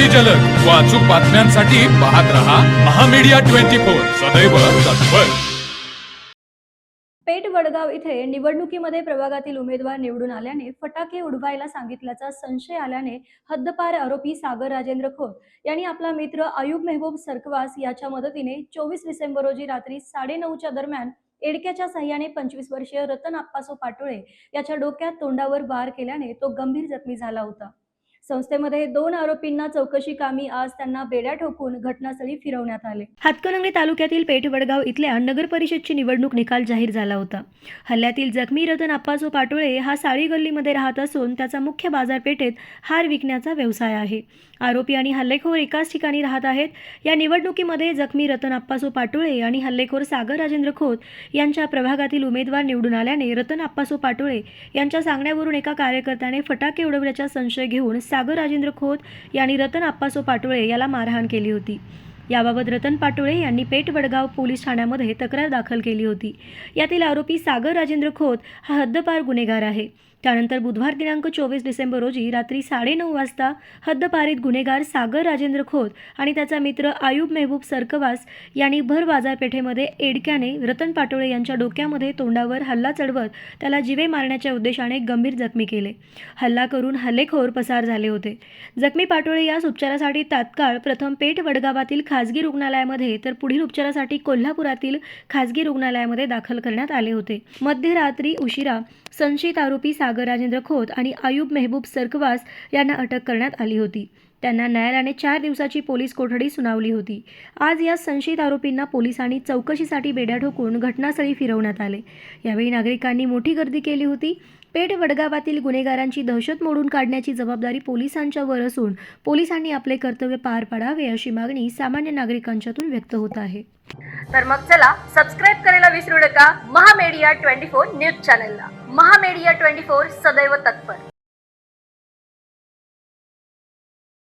अगदी जलद. व अचूक बातम्यांसाठी पाहत रहा महामीडिया ट्वेंटी फोर. सदैव तत्पर. पेठ वडगाव इथे निवडणुकीमध्ये प्रभागातील उमेदवार निवडून आल्याने फटाके उडवायला सांगितल्याचा संशय आल्याने हद्दपार आरोपी सागर राजेंद्र खोत यांनी आपला मित्र आयुब मेहबूब सरकवास याच्या मदतीने चोवीस डिसेंबर रोजी रात्री साडेनऊच्या दरम्यान एडक्याच्या सहाय्याने पंचवीस वर्षीय रतन आप्पासो पाटोळे याच्या डोक्यात तोंडावर वार केल्याने तो गंभीर जखमी झाला होता. संस्थेमध्ये दोन आरोपींना चौकशी कामी आज त्यांना बेड्या ठोकून घटनास्थळी फिरवण्यात आले. हातकणंगले तालुक्यातील पेठवडगाव इथल्या नगर परिषदची निवडणूक निकाल जाहीर झाला होता. हल्ल्यातील जखमी रतन आप्पासो पाटोळे हा साळी गल्लीमध्ये राहत असून त्याचा मुख्य बाजारपेठेत हार विकण्याचा व्यवसाय आहे. आरोपी आणि हल्लेखोर एकाच ठिकाणी राहत आहेत. या निवडणुकीमध्ये जखमी रतन आप्पासो पाटोळे आणि हल्लेखोर सागर राजेंद्र खोत यांच्या प्रभागातील उमेदवार निवडून आल्याने रतन आप्पासो पाटोळे यांच्या सांगण्यावरून एका कार्यकर्त्याने फटाके उडवल्याचा संशय घेऊन सागर राजेंद्र खोत यांनी रतन आप्पासो पाटोळे याला मारहाण केली होती. याबाबत रतन पाटोळे यांनी पेठ वडगाव पोलीस ठाण्यामध्ये तक्रार दाखल केली होती. यातील आरोपी सागर राजेंद्र खोत हा हद्दपार गुन्हेगार आहे. त्यानंतर बुधवार दिनांक चोवीस डिसेंबर रोजी रात्री साडेनऊ वाजता हद्दपारीत गुन्हेगार सागर राजेंद्र खोत आणि त्याचा मित्र आयुब मेहबूब सरकवास यांनी भर बाजारपेठेमध्ये एडक्याने रतन पाटोळे यांच्या डोक्यामध्ये तोंडावर हल्ला चढवत त्याला जिवे मारण्याच्या उद्देशाने गंभीर जखमी केले. हल्ला करून हल्लेखोर पसार झाले होते. जखमी पाटोळे यास उपचारासाठी तात्काळ प्रथम पेठ वडगावातील खा खाजगी रुग्णालयामध्ये तर पुढील उपचारासाठी कोल्हापुरातील खाजगी रुग्णालयामध्ये दाखल करण्यात आले होते. मध्यरात्री उशिरा संशयित आरोपी सागर राजेंद्र खोत आणि आयुब मेहबूब सरकवास यांना अटक करण्यात आली होती. त्यांना न्यायालयाने चार दिवसाची पोलीस कोठडी सुनावली होती. आज या संशयित आरोपींना पोलिसांनी चौकशीसाठी बेड्या ठोकून घटनास्थळी फिरवण्यात आले. यावेळी नागरिकांनी मोठी गर्दी केली होती. पेठ वडगावातील गुन्हेगारांची दहशत मोडून काढण्याची जबाबदारी पोलिसांच्यावर असून पोलिसांनी आपले कर्तव्य पार पाडावे अशी मागणी सामान्य नागरिकांच्यातून व्यक्त होत आहे. तर मग चला सबस्क्राईब करायला विसरू नका. महामेडिया ट्वेंटी फोर न्यूज चॅनलला. महामेडिया ट्वेंटी फोर सदैव तत्पर.